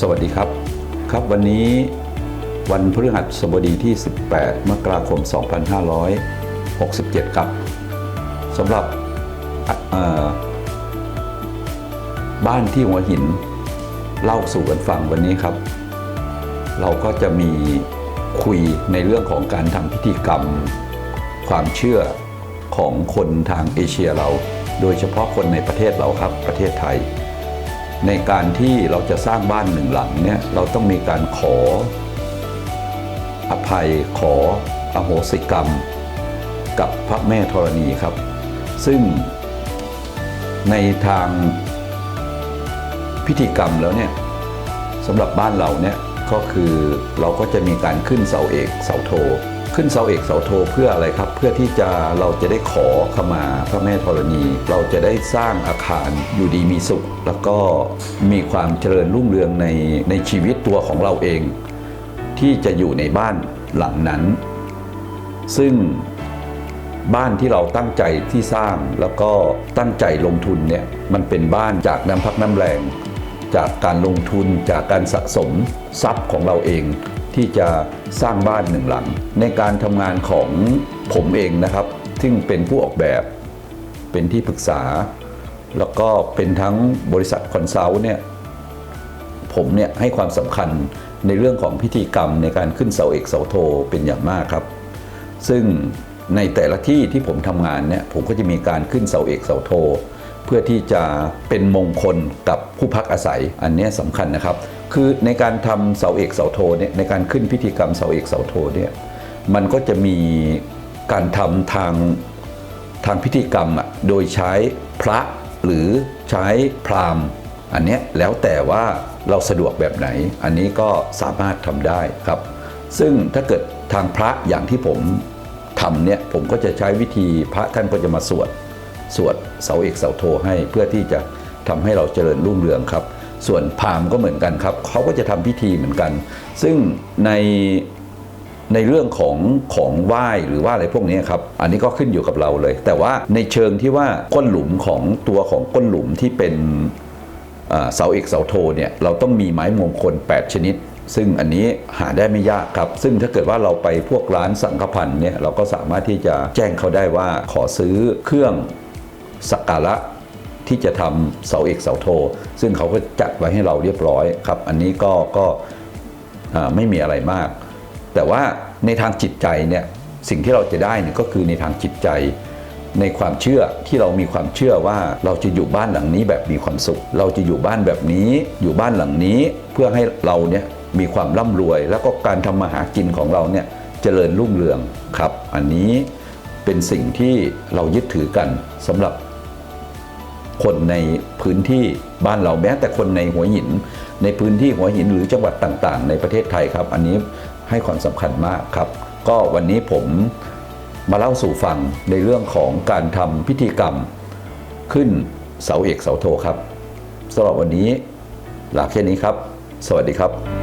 สวัสดีครับ ครับวันนี้วันพฤหัสบดีที่ 18 มกราคม 2567 ครับสำหรับบ้านที่หัวหินเล่าสู่กันฟังวันนี้ครับ เราก็จะมีคุยในเรื่องของการทำพิธีกรรม ความเชื่อของคนทางเอเชียเรา โดยเฉพาะคนในประเทศเราครับประเทศไทย ในการที่เราจะสร้างบ้านหนึ่งหลังเนี่ยเราต้องมีการขอ อภัยขออโหสิกรรม กับพระแม่ธรณีครับ ซึ่งในทางพิธีกรรมแล้วเนี่ยสำหรับบ้านเราเนี่ยก็คือเราก็จะมีการขึ้นเสาเอกเสาโท ขึ้นเสาเอกเสาโทเพื่ออะไรครับ เพื่อที่จะเราจะได้ขอขมาพระแม่ธรณี เราจะได้สร้างอาคารอยู่ดีมีสุข แล้วก็มีความเจริญรุ่งเรืองในในชีวิตตัวของเราเอง ที่จะอยู่ในบ้านหลังนั้น ซึ่งบ้านที่เราตั้งใจที่สร้างแล้วก็ตั้งใจลงทุนเนี่ยมันเป็นบ้านจากน้ำพักน้ำแรง จากการลงทุนจากการสะสมทรัพย์ของเราเอง ที่จะสร้างบ้านหนึ่งหลัง ในการทำงานของผมเองนะครับ ซึ่งเป็นผู้ออกแบบ เป็นที่ปรึกษา แล้วก็เป็นทั้งบริษัทคอนซัลท์เนี่ยผมเนี่ยให้ความสำคัญในเรื่องของพิธีกรรมในการขึ้นเสาเอกเสาโทเป็นอย่างมากครับ ซึ่งในแต่ละที่ที่ผมทำงานเนี่ยผมก็จะมีการขึ้นเสาเอกเสาโท พื่อที่จะเป็นมงคลกับผู้พักอาศัยอันนี้สำคัญนะครับ คือในการทำเสาเอกเสาโทเนี่ยในการขึ้นพิธีกรรมเสาเอกเสาโทเนี่ยมันก็จะมีการทำทางทางพิธีกรรมอะโดยใช้พระหรือใช้พราหมณ์ อันนี้แล้วแต่ว่าเราสะดวกแบบไหน อันนี้ก็สามารถทำได้ครับ ซึ่งถ้าเกิดทางพระอย่างที่ผมทำเนี่ยผมก็จะใช้วิธีพระท่านก็จะมาสวด สวดเสาเอกเสาโทให้เพื่อที่จะทำให้เราเจริญรุ่งเรืองครับ ส่วนพามก็เหมือนกันครับเขาก็จะทำพิธีเหมือนกัน ซึ่งในในเรื่องของของไหว้หรือว่าอะไรพวกนี้ครับ อันนี้ก็ขึ้นอยู่กับเราเลย แต่ว่าในเชิงที่ว่าก้นหลุมของตัวของก้นหลุมที่เป็นเสาเอกเสาโทเนี่ยเราต้องมีไม้มงคล 8 ชนิด ซึ่งอันนี้หาได้ไม่ยากครับ ซึ่งถ้าเกิดว่าเราไปพวกร้านสังฆพันธ์เนี่ยเราก็สามารถที่จะแจ้งเขาได้ว่าขอซื้อเครื่อง สักการะที่จะทำเสาเอกเสาโท ซึ่งเขาก็จัดไว้ให้เราเรียบร้อยครับ อันนี้ก็ก็ไม่มีอะไรมาก แต่ว่าในทางจิตใจเนี่ยสิ่งที่เราจะได้เนี่ยก็คือในทางจิตใจ ในความเชื่อที่เรามีความเชื่อว่าเราจะอยู่บ้านหลังนี้แบบมีความสุข เราจะอยู่บ้านแบบนี้ อยู่บ้านหลังนี้เพื่อให้เราเนี่ยมีความร่ำรวย แล้วก็การทำมาหากินของเราเนี่ยเจริญรุ่งเรืองครับ อันนี้เป็นสิ่งที่เรายึดถือกันสำหรับ คนในพื้นที่บ้านเราแม้แต่คนในหัวหิน ในพื้นที่หัวหินหรือจังหวัดต่างๆ ในประเทศไทยครับ อันนี้ให้ความสำคัญมากครับ ก็วันนี้ผมมาเล่าสู่ฟังในเรื่องของการทำพิธีกรรมขึ้นเสาเอกเสาโทครับสำหรับวันนี้ลาแค่นี้ครับ สวัสดีครับ